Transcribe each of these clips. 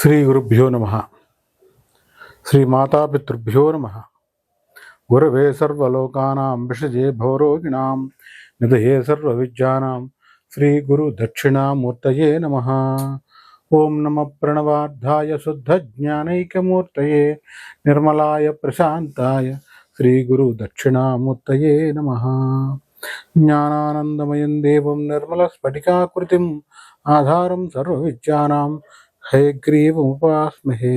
శ్రీ గురుభ్యో నమ శ్రీ మాతాపితృభ్యో నమ గురవే సర్వలోకానాం విషజే భవరోగిణాం నిధయే సర్వవిద్యానాం శ్రీ గురు దక్షిణామూర్తయే నమ ఓం నమ ప్రణవార్థాయ శుద్ధజ్ఞానైకమూర్తయే నిర్మలాయ ప్రశాంతాయ శ్రీ గురు దక్షిణామూర్తయే నమ జ్ఞానానందమయం దేవం నిర్మల స్ఫటికాకృతిం ఆధారం సర్వవిద్యానాం హయగ్రీవముపాస్మహే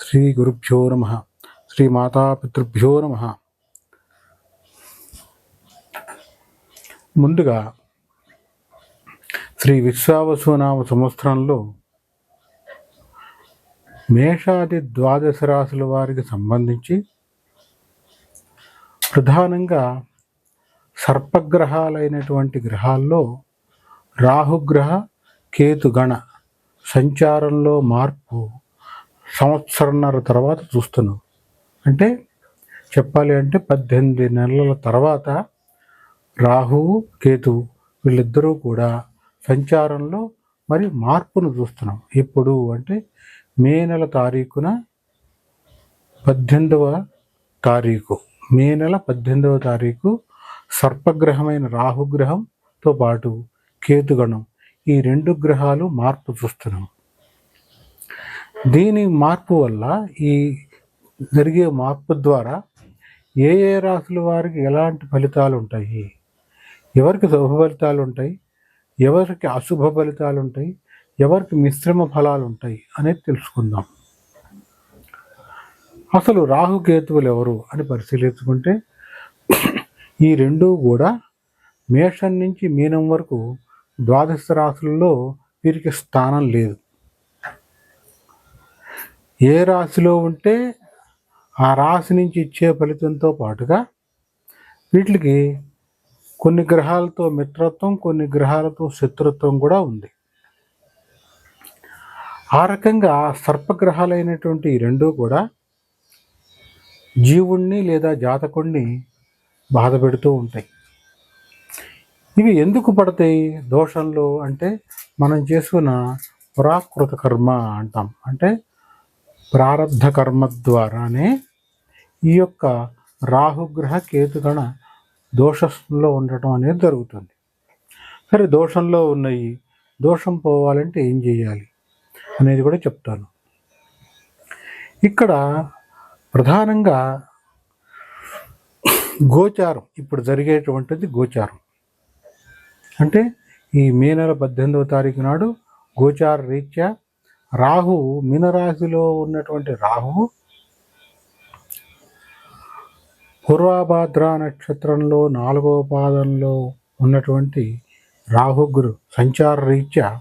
శ్రీ గురుభ్యో నమ. శ్రీ మాతాపితృభ్యో నమ. ముందుగా శ్రీ విశ్వావసునామ సంవత్సరంలో మేషాది ద్వాదశ రాశుల వారికి సంబంధించి ప్రధానంగా సర్పగ్రహాలైనటువంటి గ్రహాల్లో రాహుగ్రహ కేతుగణ సంచారంలో మార్పు సంవత్సరంన్నర తర్వాత చూస్తున్నాం. అంటే చెప్పాలి అంటే పద్దెనిమిది నెలల తర్వాత రాహువు కేతువు వీళ్ళిద్దరూ కూడా సంచారంలో మరి మార్పును చూస్తున్నాం. ఎప్పుడు అంటే మే నెల తారీఖున పద్దెనిమిదవ తారీఖు. మే నెల పద్దెనిమిదవ తారీఖు సర్పగ్రహమైన రాహుగ్రహంతో పాటు కేతుగణం ఈ రెండు గ్రహాలు మార్పు చూస్తున్నాం. దీని మార్పు వల్ల ఈ జరిగే మార్పు ద్వారా ఏ ఏ రాశుల వారికి ఎలాంటి ఫలితాలు ఉంటాయి? ఎవరికి శుభ ఫలితాలు ఉంటాయి? ఎవరికి అశుభ ఫలితాలు ఉంటాయి? ఎవరికి మిశ్రమ ఫలాలు ఉంటాయి అనేది తెలుసుకుందాం. అసలు రాహుకేతువులు ఎవరు అని పరిశీలించుకుంటే ఈ రెండు కూడా మేషం నుంచి మీనం వరకు ద్వాదశ రాశులలో వీరికి స్థానం లేదు. ఏ రాశిలో ఉంటే ఆ రాశి నుంచి ఇచ్చే ఫలితంతో పాటుగా వీటికి కొన్ని గ్రహాలతో మిత్రత్వం కొన్ని గ్రహాలతో శత్రుత్వం కూడా ఉంది. ఆ రకంగా సర్పగ్రహాలైనటువంటి ఈ రెండూ కూడా జీవుణ్ణి లేదా జాతకుణ్ణి బాధ పెడుతూ ఉంటాయి. ఇవి ఎందుకు పడతాయి? దోషంలో అంటే మనం చేసుకున్న పురాకృత కర్మ అంటాం. అంటే ప్రారంధ కర్మ ద్వారానే ఈ యొక్క రాహుగ్రహ కేతుగణ దోషంలో ఉండటం అనేది జరుగుతుంది. సరే దోషంలో ఉన్నాయి. దోషం పోవాలంటే ఏం చేయాలి అనేది కూడా చెప్తాను. ఇక్కడ ప్రధానంగా గోచారం ఇప్పుడు జరిగేటువంటిది గోచారం. అంటే ఈ మే నెల పద్దెనిమిదవ తారీఖు నాడు గోచార రీత్యా రాహు మీనరాశిలో ఉన్నటువంటి రాహు పూర్వాభాద్ర నక్షత్రంలో నాలుగవ పాదంలో ఉన్నటువంటి రాహుగురు సంచార రీత్యా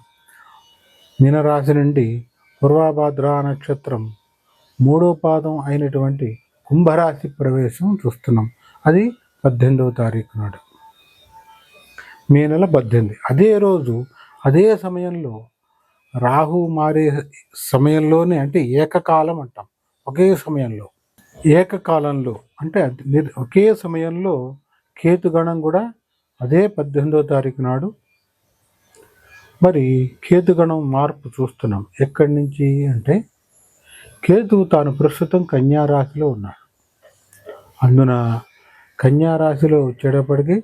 మీనరాశి నుండి పూర్వాభాద్ర నక్షత్రం మూడో పాదం అయినటువంటి కుంభరాశి ప్రవేశం చూస్తున్నాం. అది పద్దెనిమిదవ తారీఖు నాడు. మే నెల పద్దెనిమిది. అదే రోజు అదే సమయంలో రాహు మారే సమయంలోనే అంటే ఏకకాలం అంటాం. ఒకే సమయంలో. ఏకకాలంలో అంటే ఒకే సమయంలో కేతుగణం కూడా అదే పద్దెనిమిదో తారీఖు నాడు మరి కేతుగణం మార్పు చూస్తున్నాం. ఎక్కడి నుంచి అంటే కేతువు తాను ప్రస్తుతం కన్యారాశిలో ఉన్నాడు. అందున కన్యా రాశిలో వచ్చేటప్పటికి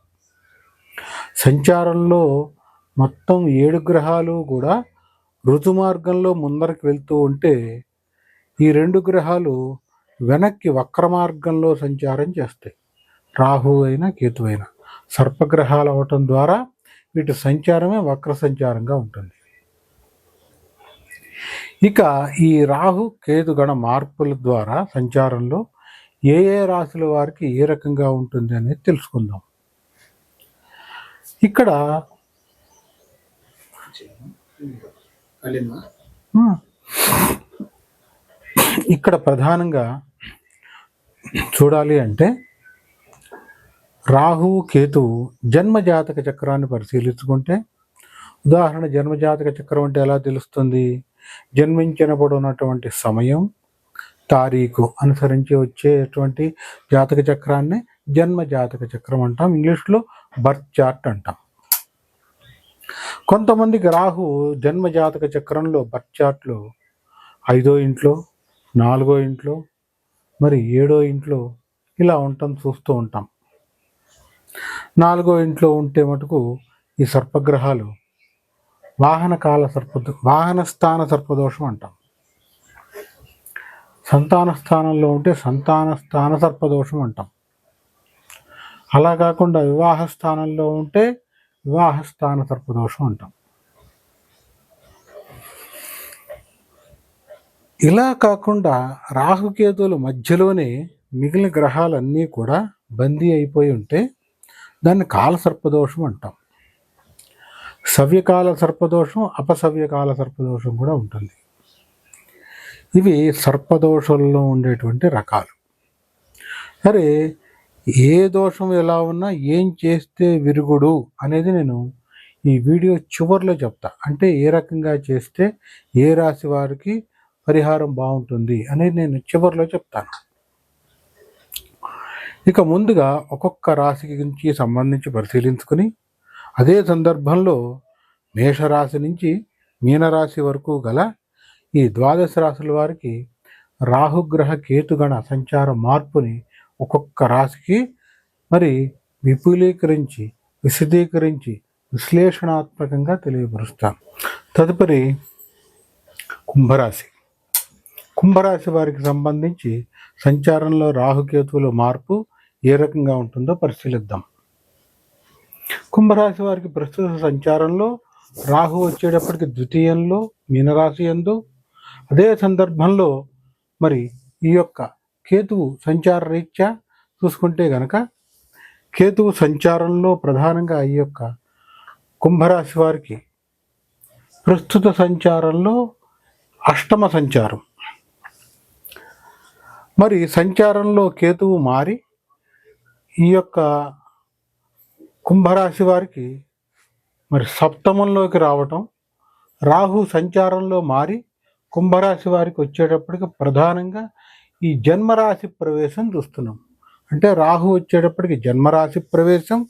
సంచారంలో మొత్తం ఏడు గ్రహాలు కూడా ఋతు మార్గంలో ముందరికి వెళ్తూ ఉంటే ఈ రెండు గ్రహాలు వెనక్కి వక్ర మార్గంలో సంచారం చేస్తాయి. రాహు అయినా కేతు అయినా. సర్పగ్రహాలు అవటం ద్వారా వీటి సంచారమే వక్ర సంచారంగా ఉంటుంది. ఇక ఈ రాహు కేతు గణ మార్పుల ద్వారా సంచారంలో ఏ ఏ రాశుల వారికి ఏ రకంగా ఉంటుంది అనేది తెలుసుకుందాం. ఇక్కడ ఇక్కడ ప్రధానంగా చూడాలి అంటే రాహువు కేతువు జన్మజాతక చక్రాన్ని పరిశీలించుకుంటే ఉదాహరణ జన్మజాతక చక్రం అంటే ఎలా తెలుస్తుంది? జన్మించినప్పుడు ఉన్నటువంటి సమయం తారీఖు అనుసరించి వచ్చేటువంటి జాతక చక్రాన్ని జన్మ జాతక చక్రం అంటాం. ఇంగ్లీష్లో బర్త్ చార్ట్ అంటాం. కొంతమందికి రాహు జన్మ జాతక చక్రంలో బర్త్ చార్ట్లో ఐదో ఇంట్లో నాలుగో ఇంట్లో మరి ఏడో ఇంట్లో ఇలా ఉంటాం చూస్తూ ఉంటాం. నాలుగో ఇంట్లో ఉంటే మటుకు ఈ సర్పగ్రహాలు వాహన కాల సర్ప వాహన స్థాన సర్పదోషం అంటాం. సంతాన స్థానంలో ఉంటే సంతాన స్థాన సర్పదోషం అంటాం. అలా కాకుండా వివాహ స్థానంలో ఉంటే వివాహ స్థాన సర్పదోషం అంటాం. ఇలా కాకుండా రాహుకేతువుల మధ్యలోనే మిగిలిన గ్రహాలన్నీ కూడా బందీ అయిపోయి ఉంటే దాన్ని కాల సర్పదోషం అంటాం. సవ్యకాల సర్పదోషం అపసవ్యకాల సర్పదోషం కూడా ఉంటుంది. ఇవి సర్పదోషంలో ఉండేటువంటి రకాలు. సరే ఏ దోషం ఎలా ఉన్నా ఏం చేస్తే విరుగుడు అనేది నేను ఈ వీడియో చివరిలో చెప్తా. అంటే ఏ రకంగా చేస్తే ఏ రాశి వారికి పరిహారం బాగుంటుంది అనేది నేను చివరిలో చెప్తాను. ఇక ముందుగా ఒక్కొక్క రాశికి గురించి సంబంధించి పరిశీలించుకుని అదే సందర్భంలో మేషరాశి నుంచి మీనరాశి వరకు గల ఈ ద్వాదశ రాశుల వారికి రాహుగ్రహ కేతుగణ సంచార మార్పుని ఒక్కొక్క రాశికి మరి విపులీకరించి విశదీకరించి విశ్లేషణాత్మకంగా తెలియపరుస్తాను తదుపరి కుంభరాశి. కుంభరాశి వారికి సంబంధించి సంచారంలో రాహుకేతువుల మార్పు ఏ రకంగా ఉంటుందో పరిశీలిద్దాం. కుంభరాశి వారికి ప్రస్తుత సంచారంలో రాహు వచ్చేటప్పటికి ద్వితీయంలో మీనరాశి ఎందు. అదే సందర్భంలో మరి ఈ యొక్క కేతువు సంచార రీత్యా చూసుకుంటే గనక కేతువు సంచారంలో ప్రధానంగా ఈ యొక్క కుంభరాశి వారికి ప్రస్తుత సంచారంలో అష్టమ సంచారం. మరి సంచారంలో కేతువు మారి ఈ యొక్క కుంభరాశి వారికి మరి సప్తమంలోకి రావటం రాహు సంచారంలో మారి కుంభరాశి వారికి వచ్చేటప్పటికి ప్రధానంగా ఈ జన్మరాశి ప్రవేశం చూస్తున్నాం. అంటే రాహు వచ్చేటప్పటికి జన్మరాశి ప్రవేశం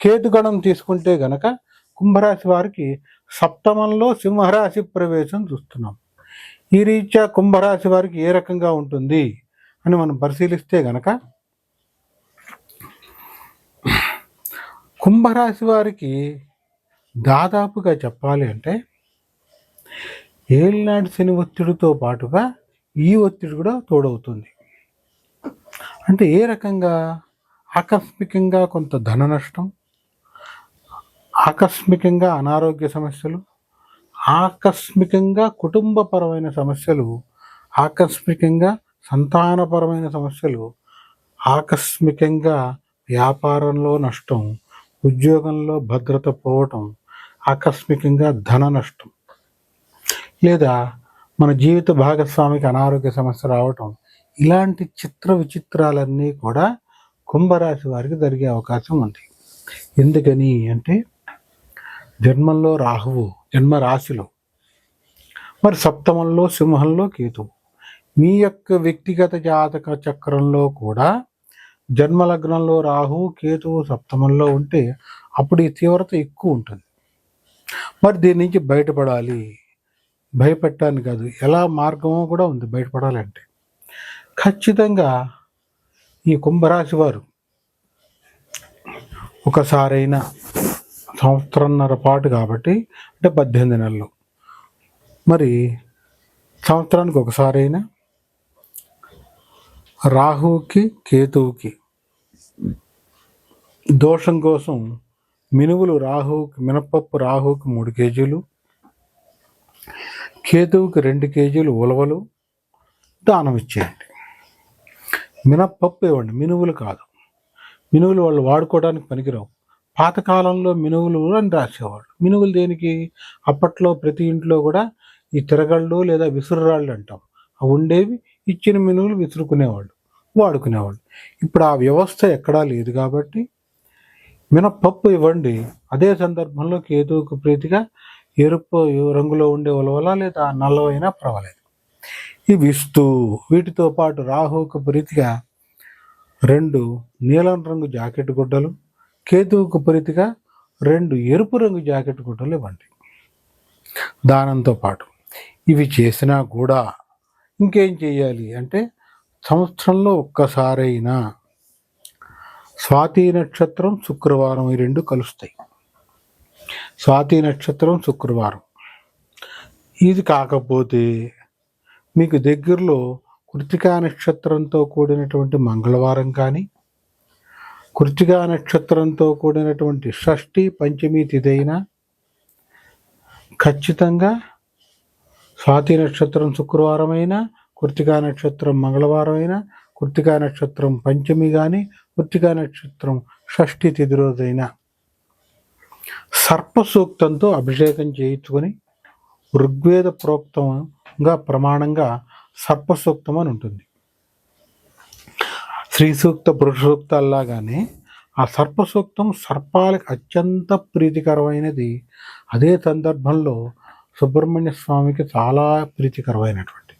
కేతుగణం తీసుకుంటే గనక కుంభరాశి వారికి సప్తమంలో సింహరాశి ప్రవేశం చూస్తున్నాం. ఈ రీత్యా కుంభరాశి వారికి ఏ రకంగా ఉంటుంది అని మనం పరిశీలిస్తే గనక కుంభరాశి వారికి దాదాపుగా చెప్పాలి అంటే ఏలినాడు శని ఒత్తిడితో పాటుగా ఈ ఒత్తిడి కూడా తోడవుతుంది. అంటే ఏ రకంగా? ఆకస్మికంగా కొంత ధన నష్టం ఆకస్మికంగా అనారోగ్య సమస్యలు ఆకస్మికంగా కుటుంబపరమైన సమస్యలు ఆకస్మికంగా సంతానపరమైన సమస్యలు ఆకస్మికంగా వ్యాపారంలో నష్టం ఉద్యోగంలో భద్రత పోవటం ఆకస్మికంగా ధన నష్టం లేదా మన జీవిత భాగస్వామికి అనారోగ్య సమస్య రావటం ఇలాంటి చిత్ర విచిత్రాలన్నీ కూడా కుంభరాశి వారికి జరిగే అవకాశం ఉంది. ఎందుకని అంటే జన్మంలో రాహువు జన్మ రాశిలో మరి సప్తమంలో సింహంలో కేతువు. మీ యొక్క వ్యక్తిగత జాతక చక్రంలో కూడా జన్మలగ్నంలో రాహు కేతువు సప్తమంలో ఉంటే అప్పుడు ఈ తీవ్రత ఎక్కువ ఉంటుంది. మరి దీని నుంచి బయటపడాలి. భయపెట్టడానికి కాదు. ఎలా మార్గమో కూడా ఉంది బయటపడాలంటే. ఖచ్చితంగా ఈ కుంభరాశి వారు ఒకసారైనా సంవత్సరంన్నర పాటు కాబట్టి అంటే పద్దెనిమిది నెలలు. మరి సంవత్సరానికి ఒకసారైనా రాహువుకి కేతువుకి దోషం కోసం మినువులు రాహువుకి మినపప్పు రాహువుకి మూడు కేజీలు కేతువుకి రెండు కేజీలు ఉలవలు దానం ఇచ్చేయండి. మినప్పప్పు ఇవ్వండి. మినువులు కాదు. మినువులు వాళ్ళు వాడుకోవడానికి పనికిరావు. పాతకాలంలో మినువులు అని రాసేవాళ్ళు. మినువులు దేనికి? అప్పట్లో ప్రతి ఇంట్లో కూడా ఈ తిరగళ్ళు లేదా విసురురాళ్ళు అంటాం. అవి ఉండేవి. ఇచ్చిన మినువులు విసురుకునేవాళ్ళు వాడుకునేవాళ్ళు. ఇప్పుడు ఆ వ్యవస్థ ఎక్కడా లేదు కాబట్టి మినపప్పు ఇవ్వండి. అదే సందర్భంలో కేతువుకు ప్రీతిగా ఎరుపు రంగులో ఉండే ఉలవల లేదా నల్లవైనా పర్వాలేదు. ఇవి ఇస్తూ వీటితో పాటు రాహువుకు ప్రీతిగా రెండు నీలం రంగు జాకెట్ గుడ్డలు కేతువుకు ప్రీతిగా రెండు ఎరుపు రంగు జాకెట్ గుడ్డలు ఇవ్వండి. దానంతో పాటు ఇవి చేసినా కూడా ఇంకేం చేయాలి అంటే సంవత్సరంలో ఒక్కసారైనా స్వాతి నక్షత్రం శుక్రవారం ఈ రెండు కలుస్తాయి. స్వాతి నక్షత్రం శుక్రవారం. ఇది కాకపోతే మీకు దగ్గరలో కృతికా నక్షత్రంతో కూడినటువంటి మంగళవారం కానీ కృతికా నక్షత్రంతో కూడినటువంటి షష్ఠి పంచమి తిథి అయినా ఖచ్చితంగా స్వాతి నక్షత్రం శుక్రవారం అయినా కృతికా నక్షత్రం మంగళవారం అయినా కృతికా నక్షత్రం పంచమి కానీ కృతికా నక్షత్రం షష్ఠి తిథి రోజైనా సర్ప సూక్తంతో అభిషేకం చేయించుకొని ఋగ్వేద ప్రోక్తంగా ప్రమాణంగా సర్పసూక్తం అని ఉంటుంది. స్త్రీ సూక్త పురుష ఆ సర్ప సూక్తం సర్పాలకు అత్యంత ప్రీతికరమైనది. అదే సందర్భంలో సుబ్రహ్మణ్య స్వామికి చాలా ప్రీతికరమైనటువంటి.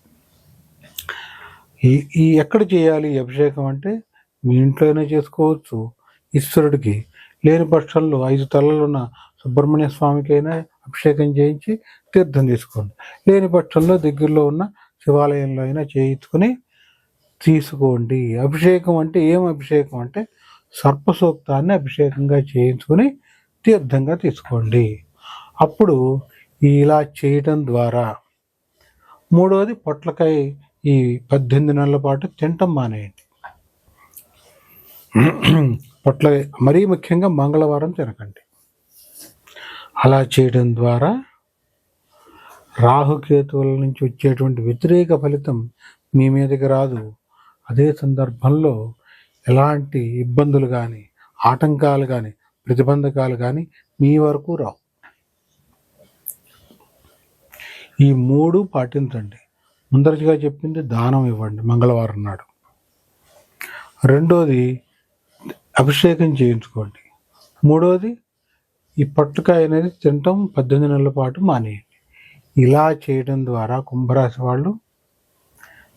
ఈ ఈ ఎక్కడ చేయాలి అభిషేకం అంటే మీ ఇంట్లోనే చేసుకోవచ్చు. ఈశ్వరుడికి లేని పక్షంలో ఐదు తలలున్న సుబ్రహ్మణ్య స్వామికైనా అభిషేకం చేయించి తీర్థం తీసుకోండి. లేని పక్షంలో దగ్గరలో ఉన్న శివాలయంలో అయినా చేయించుకొని తీసుకోండి. అభిషేకం అంటే ఏం అభిషేకం అంటే సర్పసూక్తాన్ని అభిషేకంగా చేయించుకొని తీర్థంగా తీసుకోండి. అప్పుడు ఇలా చేయటం ద్వారా మూడవది పొట్లకాయ ఈ పద్దెనిమిది నెలల పాటు తినటం మానేయండి. పొట్ల మరీ ముఖ్యంగా మంగళవారం తినకండి అలా చేయడం ద్వారా రాహుకేతువుల నుంచి వచ్చేటువంటి వ్యతిరేక ఫలితం మీ మీదకి రాదు. అదే సందర్భంలో ఎలాంటి ఇబ్బందులు కానీ ఆటంకాలు కానీ ప్రతిబంధకాలు కానీ మీ వరకు రావు. ఈ మూడు పాటించండి. ముందరగా చెప్పింది దానం ఇవ్వండి మంగళవారం నాడు. రెండోది అభిషేకం చేయించుకోండి. మూడవది ఈ పట్టుకాయ అనేది తినటం పద్దెనిమిది నెలల పాటు మానేయండి. ఇలా చేయడం ద్వారా కుంభరాశి వాళ్ళు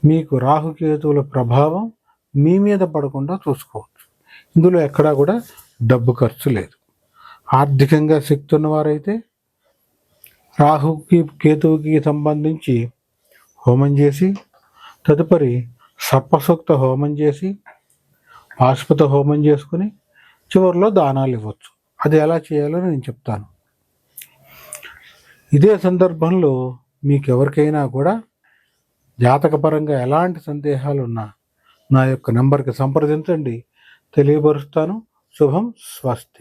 మీకు రాహుకేతువుల ప్రభావం మీ మీద పడకుండా చూసుకోవచ్చు. ఇందులో ఎక్కడా కూడా డబ్బు ఖర్చు లేదు. ఆర్థికంగా శక్తి ఉన్నవారైతే రాహుకి కేతువుకి సంబంధించి హోమం చేసి తదుపరి సర్పసూక్త హోమం చేసి ఆసుపత్రి హోమం చేసుకుని చివరిలో దానాలు ఇవ్వచ్చు. అది ఎలా చేయాలో నేను చెప్తాను. ఇదే సందర్భంలో మీకు ఎవరికైనా కూడా జాతకపరంగా ఎలాంటి సందేహాలు ఉన్నా నా యొక్క నెంబర్కి సంప్రదించండి. తెలియపరుస్తాను. శుభం. స్వస్తి.